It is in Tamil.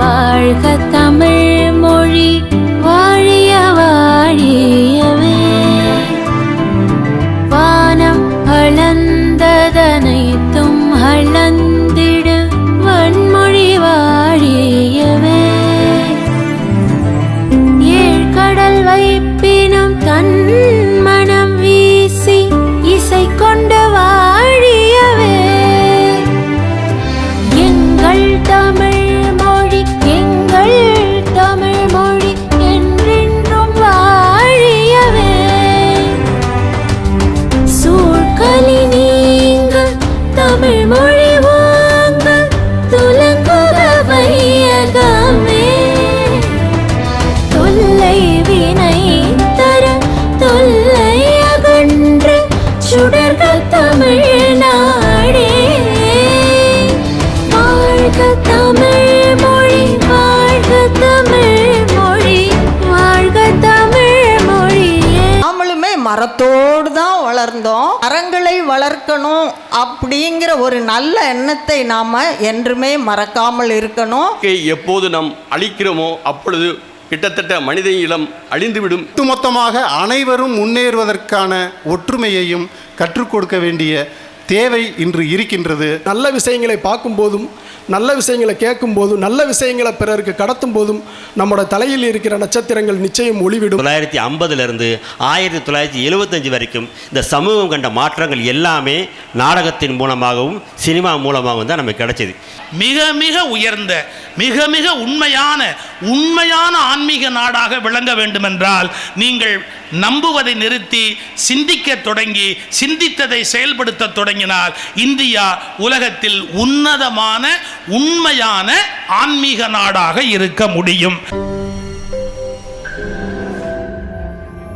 வாழ்க தமிழ் மொழி வாங்க துலங்குக வையகமே தொல்லை வினை தர தொல்லை அகன்று சுடர்கள் தமிழ்நாடே வாழ்க தமிழ் வளர்ந்தோம். மரங்களை வளர்க்கணும் அப்படிங்கிற ஒரு நல்ல எண்ணத்தை நாம என்றுமே மறக்காமல் இருக்கணும். எப்போது நாம் அழிக்கிறோமோ அப்பொழுது கிட்டத்தட்ட மனித இனம் அழிந்துவிடும். ஒட்டுமொத்தமாக அனைவரும் முன்னேறுவதற்கான ஒற்றுமையையும் கற்றுக் கொடுக்க வேண்டிய தேவை இன்று இருக்கின்றது. நல்ல விஷயங்களை பார்க்கும்போதும் நல்ல விஷயங்களை கேட்கும்போதும் நல்ல விஷயங்களை பிறருக்கு கடத்தும் போதும் நம்மளோட தலையில் இருக்கிற நட்சத்திரங்கள் நிச்சயம் ஒளிவிடும். தொள்ளாயிரத்தி ஐம்பதுலேருந்து ஆயிரத்தி தொள்ளாயிரத்தி எழுபத்தஞ்சு வரைக்கும் இந்த சமூகம் கண்ட மாற்றங்கள் எல்லாமே நாடகத்தின் மூலமாகவும் சினிமா மூலமாகவும் தான் நமக்கு கிடைச்சது. மிக மிக உயர்ந்த மிக மிக உண்மையான உண்மையான ஆன்மீக நாடாக விளங்க வேண்டுமென்றால் நீங்கள் நம்புவதை நிறுத்தி சிந்திக்க தொடங்கி சிந்தித்ததை செயல்படுத்த தொடங்கினால் இந்தியா உலகத்தில் உன்னதமான உண்மையான ஆன்மீக நாடாக இருக்க முடியும்.